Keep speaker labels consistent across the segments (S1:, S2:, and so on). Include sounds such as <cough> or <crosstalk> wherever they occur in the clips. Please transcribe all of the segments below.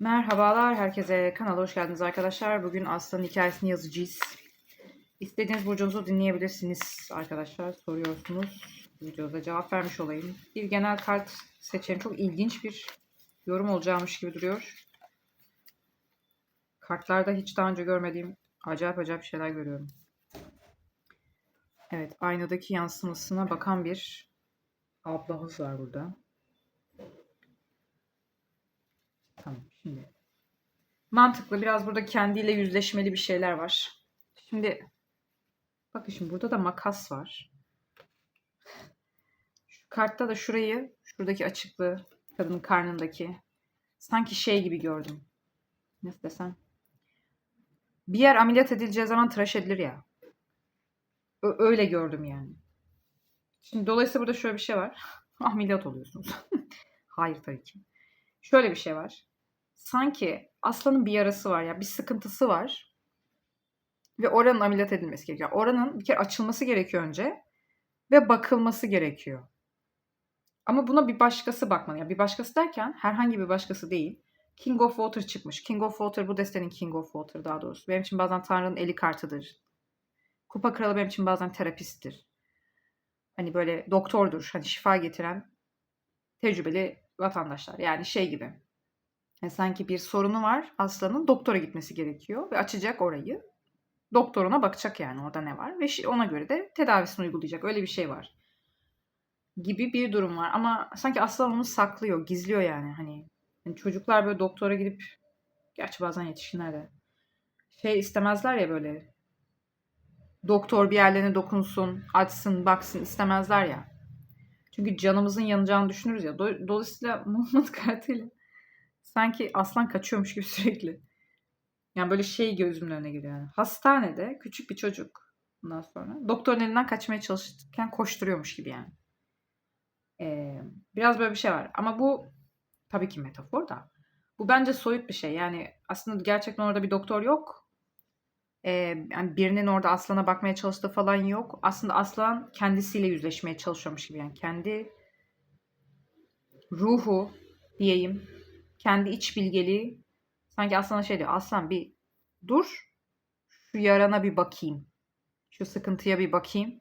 S1: Merhabalar herkese. Kanala hoş geldiniz arkadaşlar. Bugün Aslan'ın hikayesini yazacağız. İstediğiniz burcunuzu dinleyebilirsiniz arkadaşlar. Soruyorsunuz. Videoda cevap vermiş olayım. Bir genel kart seçelim. Çok ilginç bir yorum olacakmış gibi duruyor. Kartlarda hiç daha önce görmediğim acayip acayip şeyler görüyorum. Evet, aynadaki yansımasına bakan bir ablamız var burada. Tamam şimdi. Mantıklı. Biraz burada kendiyle yüzleşmeli bir şeyler var. Şimdi bakın şimdi burada da makas var. Şu kartta da şurayı, şuradaki açıklığı, kadının karnındaki sanki şey gibi gördüm. Nasıl desem? Bir yer ameliyat edileceği zaman tıraş edilir ya. Öyle gördüm yani. Şimdi dolayısıyla burada şöyle bir şey var. <laughs> ameliyat oluyorsunuz. <laughs> Hayır tabii ki. Şöyle bir şey var sanki aslanın bir yarası var ya bir sıkıntısı var ve oranın ameliyat edilmesi gerekiyor. Oranın bir kere açılması gerekiyor önce ve bakılması gerekiyor. Ama buna bir başkası bakmalı. Yani bir başkası derken herhangi bir başkası değil. King of Water çıkmış. King of Water bu destenin King of Water daha doğrusu. Benim için bazen Tanrı'nın eli kartıdır. Kupa kralı benim için bazen terapisttir. Hani böyle doktordur. Hani şifa getiren tecrübeli vatandaşlar. Yani şey gibi. Yani sanki bir sorunu var aslanın doktora gitmesi gerekiyor ve açacak orayı. Doktoruna bakacak yani orada ne var ve ona göre de tedavisini uygulayacak. Öyle bir şey var. Gibi bir durum var ama sanki aslan onu saklıyor, gizliyor yani hani. yani çocuklar böyle doktora gidip gerçi bazen yetişkinler de şey istemezler ya böyle doktor bir yerlerine dokunsun, açsın, baksın istemezler ya. Çünkü canımızın yanacağını düşünürüz ya. Dolayısıyla <laughs> Muhammed kartıyla sanki aslan kaçıyormuş gibi <laughs> sürekli. Yani böyle şey gözümün önüne geliyor yani. Hastanede küçük bir çocuk bundan sonra doktorun elinden kaçmaya çalışırken koşturuyormuş gibi yani. Ee, biraz böyle bir şey var. Ama bu tabii ki metafor da. Bu bence soyut bir şey. Yani aslında gerçekten orada bir doktor yok. Ee, yani birinin orada aslana bakmaya çalıştığı falan yok. Aslında aslan kendisiyle yüzleşmeye çalışıyormuş gibi. Yani kendi ruhu diyeyim kendi iç bilgeliği sanki aslana şey diyor. Aslan bir dur. Şu yarana bir bakayım. Şu sıkıntıya bir bakayım.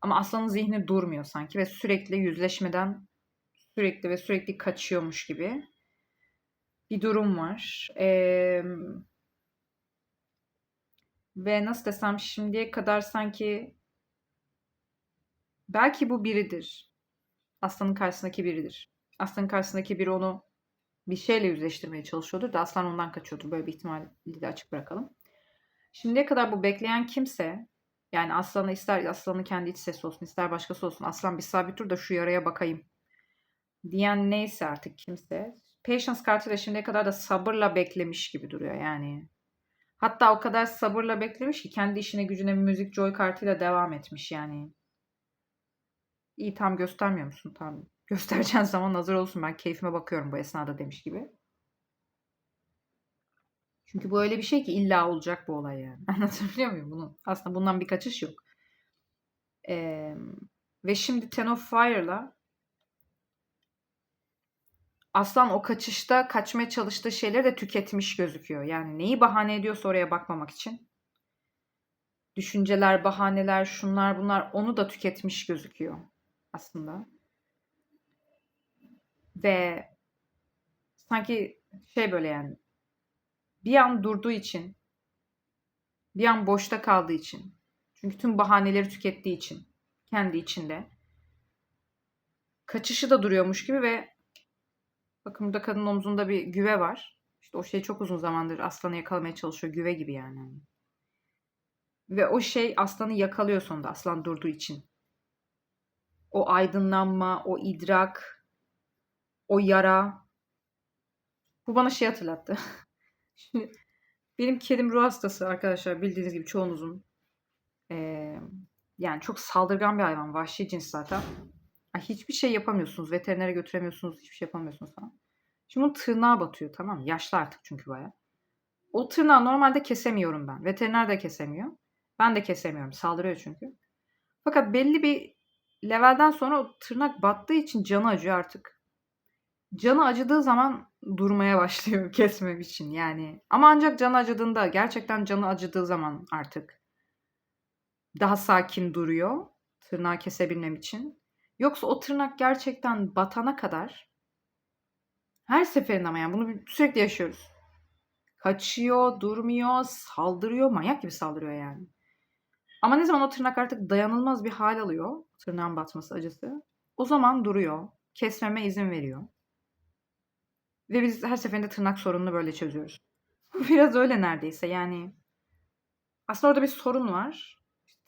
S1: Ama aslanın zihni durmuyor sanki ve sürekli yüzleşmeden sürekli ve sürekli kaçıyormuş gibi bir durum var. Ee, ve nasıl desem şimdiye kadar sanki belki bu biridir. Aslanın karşısındaki biridir. Aslanın karşısındaki biri onu bir şeyle yüzleştirmeye çalışıyordur da aslan ondan kaçıyordur. Böyle bir ihtimali de açık bırakalım. Şimdiye kadar bu bekleyen kimse yani aslanı ister aslanın kendi iç sesi olsun ister başkası olsun aslan bir sabit dur da şu yaraya bakayım diyen neyse artık kimse Patience kartıyla şimdiye kadar da sabırla beklemiş gibi duruyor yani. Hatta o kadar sabırla beklemiş ki kendi işine gücüne müzik joy kartıyla devam etmiş yani. İyi tam göstermiyor musun? Tam göstereceğin zaman hazır olsun ben keyfime bakıyorum bu esnada demiş gibi. Çünkü bu öyle bir şey ki illa olacak bu olay yani. <laughs> Anlatabiliyor muyum bunu? Aslında bundan bir kaçış yok. Ee, ve şimdi Ten of Fire'la Aslan o kaçışta kaçmaya çalıştığı şeyleri de tüketmiş gözüküyor. Yani neyi bahane ediyorsa oraya bakmamak için. Düşünceler, bahaneler, şunlar bunlar onu da tüketmiş gözüküyor aslında. Ve sanki şey böyle yani bir an durduğu için bir an boşta kaldığı için çünkü tüm bahaneleri tükettiği için kendi içinde kaçışı da duruyormuş gibi ve bakın burada kadının omzunda bir güve var. İşte o şey çok uzun zamandır aslanı yakalamaya çalışıyor. Güve gibi yani. Ve o şey aslanı yakalıyor sonunda aslan durduğu için. O aydınlanma, o idrak, o yara. Bu bana şey hatırlattı. <laughs> Şimdi benim kedim ruh hastası arkadaşlar bildiğiniz gibi çoğunuzun. Ee, yani çok saldırgan bir hayvan. Vahşi cins zaten. hiçbir şey yapamıyorsunuz. Veterinere götüremiyorsunuz. Hiçbir şey yapamıyorsunuz falan. Şimdi bunun tırnağı batıyor tamam mı? Yaşlı artık çünkü baya. O tırnağı normalde kesemiyorum ben. Veteriner de kesemiyor. Ben de kesemiyorum. Saldırıyor çünkü. Fakat belli bir levelden sonra o tırnak battığı için canı acıyor artık. Canı acıdığı zaman durmaya başlıyor <laughs> kesmem için yani. Ama ancak canı acıdığında gerçekten canı acıdığı zaman artık daha sakin duruyor tırnağı kesebilmem için. Yoksa o tırnak gerçekten batana kadar her seferinde ama yani bunu sürekli yaşıyoruz. Kaçıyor, durmuyor, saldırıyor, manyak gibi saldırıyor yani. Ama ne zaman o tırnak artık dayanılmaz bir hal alıyor, tırnağın batması acısı, o zaman duruyor, kesmeme izin veriyor. Ve biz her seferinde tırnak sorununu böyle çözüyoruz. <laughs> Biraz öyle neredeyse yani. Aslında orada bir sorun var.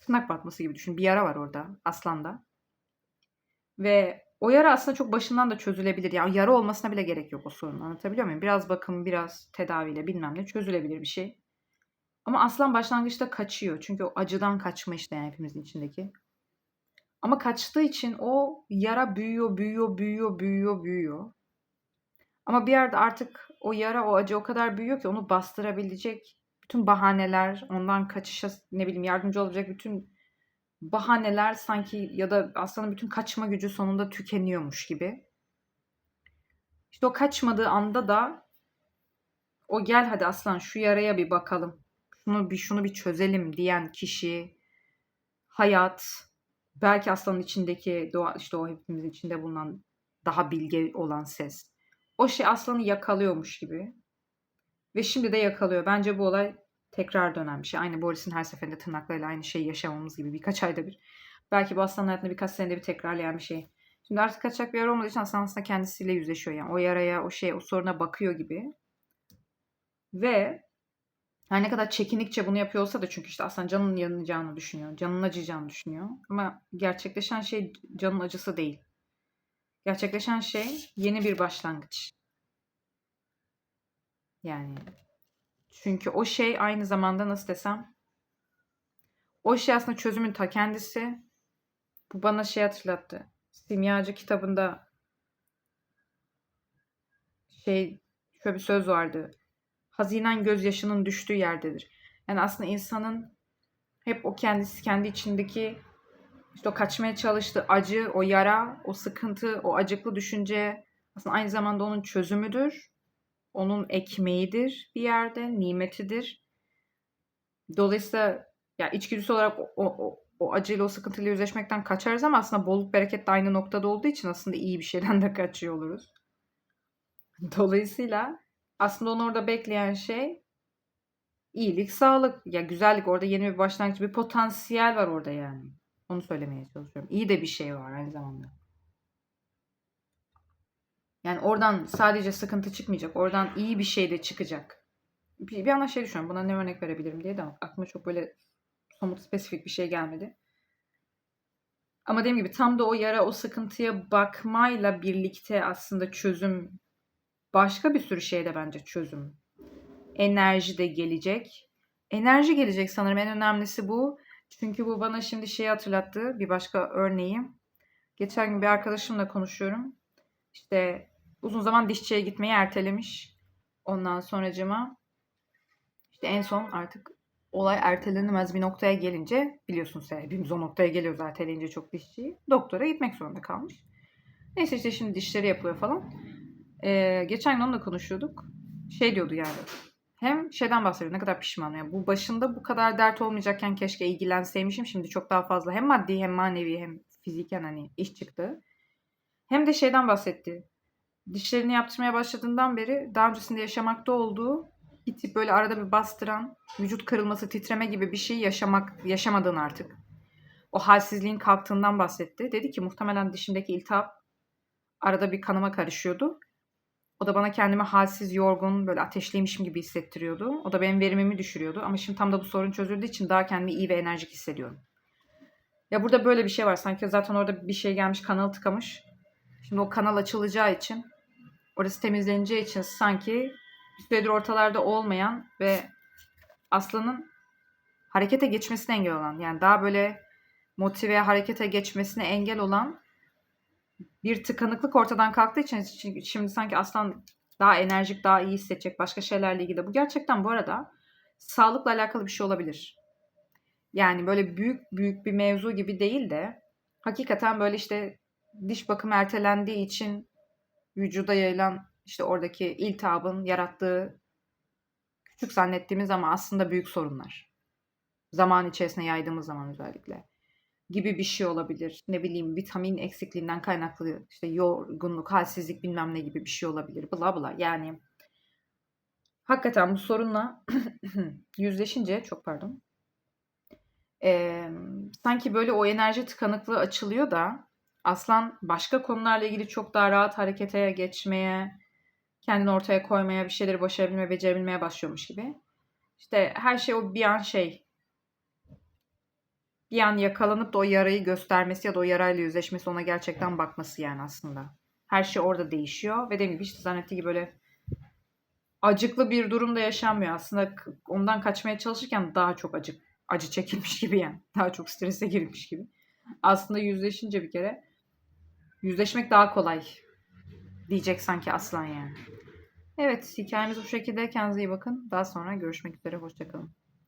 S1: Tırnak batması gibi düşün. Bir yara var orada aslanda. Ve o yara aslında çok başından da çözülebilir. Yani yara olmasına bile gerek yok o sorun. Anlatabiliyor muyum? Biraz bakım, biraz tedaviyle bilmem ne çözülebilir bir şey. Ama aslan başlangıçta kaçıyor. Çünkü o acıdan kaçma işte yani hepimizin içindeki. Ama kaçtığı için o yara büyüyor, büyüyor, büyüyor, büyüyor, büyüyor. Ama bir yerde artık o yara, o acı o kadar büyüyor ki onu bastırabilecek bütün bahaneler, ondan kaçışa ne bileyim yardımcı olacak bütün bahaneler sanki ya da aslanın bütün kaçma gücü sonunda tükeniyormuş gibi. İşte o kaçmadığı anda da o gel hadi aslan şu yaraya bir bakalım. Şunu bir şunu bir çözelim diyen kişi, hayat, belki aslanın içindeki doğa işte o hepimizin içinde bulunan daha bilge olan ses. O şey aslanı yakalıyormuş gibi. Ve şimdi de yakalıyor. Bence bu olay tekrar dönen bir şey. Aynı Boris'in her seferinde tırnaklarıyla aynı şeyi yaşamamız gibi birkaç ayda bir. Belki bu aslanın hayatında birkaç senede bir tekrarlayan bir şey. Şimdi artık kaçacak bir yara olmadığı için aslan aslında kendisiyle yüzleşiyor. Yani o yaraya, o şey, o soruna bakıyor gibi. Ve her ne kadar çekinikçe bunu yapıyor olsa da çünkü işte aslında canının yanacağını düşünüyor. Canının acıyacağını düşünüyor. Ama gerçekleşen şey canın acısı değil. Gerçekleşen şey yeni bir başlangıç. Yani çünkü o şey aynı zamanda nasıl desem o şey aslında çözümün ta kendisi. Bu bana şey hatırlattı. Simyacı kitabında şey şöyle bir söz vardı. Hazinen gözyaşının düştüğü yerdedir. Yani aslında insanın hep o kendisi kendi içindeki işte o kaçmaya çalıştığı acı, o yara, o sıkıntı, o acıklı düşünce aslında aynı zamanda onun çözümüdür onun ekmeğidir bir yerde, nimetidir. Dolayısıyla ya içgüdüsü olarak o, o, o acıyla o sıkıntıyla yüzleşmekten kaçarız ama aslında bolluk bereket de aynı noktada olduğu için aslında iyi bir şeyden de kaçıyor oluruz. Dolayısıyla aslında onu orada bekleyen şey iyilik, sağlık, ya güzellik orada yeni bir başlangıç, bir potansiyel var orada yani. Onu söylemeye çalışıyorum. İyi de bir şey var aynı zamanda. Yani oradan sadece sıkıntı çıkmayacak. Oradan iyi bir şey de çıkacak. Bir, bir anda şey düşünüyorum. Buna ne örnek verebilirim diye de aklıma çok böyle somut spesifik bir şey gelmedi. Ama dediğim gibi tam da o yara, o sıkıntıya bakmayla birlikte aslında çözüm başka bir sürü şeyde bence çözüm. Enerji de gelecek. Enerji gelecek sanırım en önemlisi bu. Çünkü bu bana şimdi şeyi hatırlattı. Bir başka örneği. Geçen gün bir arkadaşımla konuşuyorum. İşte uzun zaman dişçiye gitmeyi ertelemiş. Ondan sonracıma işte en son artık olay ertelenemez bir noktaya gelince biliyorsunuz hepimiz o noktaya geliyoruz erteleyince çok dişçiyi. Doktora gitmek zorunda kalmış. Neyse işte şimdi dişleri yapılıyor falan. Ee, geçen gün onunla konuşuyorduk. Şey diyordu yani. Hem şeyden bahsediyor ne kadar pişman. Yani bu başında bu kadar dert olmayacakken keşke ilgilenseymişim. Şimdi çok daha fazla hem maddi hem manevi hem fiziken hani iş çıktı. Hem de şeyden bahsetti dişlerini yaptırmaya başladığından beri daha öncesinde yaşamakta olduğu bir tip böyle arada bir bastıran, vücut kırılması, titreme gibi bir şey yaşamak yaşamadığın artık. O halsizliğin kalktığından bahsetti. Dedi ki muhtemelen dişimdeki iltihap arada bir kanıma karışıyordu. O da bana kendimi halsiz, yorgun, böyle ateşliymişim gibi hissettiriyordu. O da benim verimimi düşürüyordu. Ama şimdi tam da bu sorun çözüldüğü için daha kendimi iyi ve enerjik hissediyorum. Ya burada böyle bir şey var. Sanki zaten orada bir şey gelmiş, kanal tıkamış. Şimdi o kanal açılacağı için orası temizleneceği için sanki bir süredir ortalarda olmayan ve aslanın harekete geçmesine engel olan yani daha böyle motive harekete geçmesine engel olan bir tıkanıklık ortadan kalktığı için şimdi sanki aslan daha enerjik, daha iyi hissedecek başka şeylerle ilgili. Bu gerçekten bu arada sağlıkla alakalı bir şey olabilir. Yani böyle büyük büyük bir mevzu gibi değil de hakikaten böyle işte diş bakımı ertelendiği için vücuda yayılan işte oradaki iltihabın yarattığı küçük zannettiğimiz ama aslında büyük sorunlar. Zaman içerisinde yaydığımız zaman özellikle gibi bir şey olabilir. Ne bileyim vitamin eksikliğinden kaynaklı işte yorgunluk, halsizlik bilmem ne gibi bir şey olabilir. Bla bla. Yani hakikaten bu sorunla <clears throat> yüzleşince çok pardon. eee, sanki böyle o enerji tıkanıklığı açılıyor da aslan başka konularla ilgili çok daha rahat harekete geçmeye, kendini ortaya koymaya, bir şeyleri başarabilmeye, becerebilmeye başlıyormuş gibi. İşte her şey o bir an şey bir an yakalanıp da o yarayı göstermesi ya da o yarayla yüzleşmesi ona gerçekten bakması yani aslında. Her şey orada değişiyor ve dediğim gibi işte zannettiği gibi böyle acıklı bir durumda yaşanmıyor. Aslında ondan kaçmaya çalışırken daha çok acı, acı çekilmiş <laughs> gibi yani. Daha çok strese girmiş gibi. Aslında yüzleşince bir kere yüzleşmek daha kolay diyecek sanki aslan yani. Evet hikayemiz bu şekilde. Kendinize iyi bakın. Daha sonra görüşmek üzere. Hoşçakalın.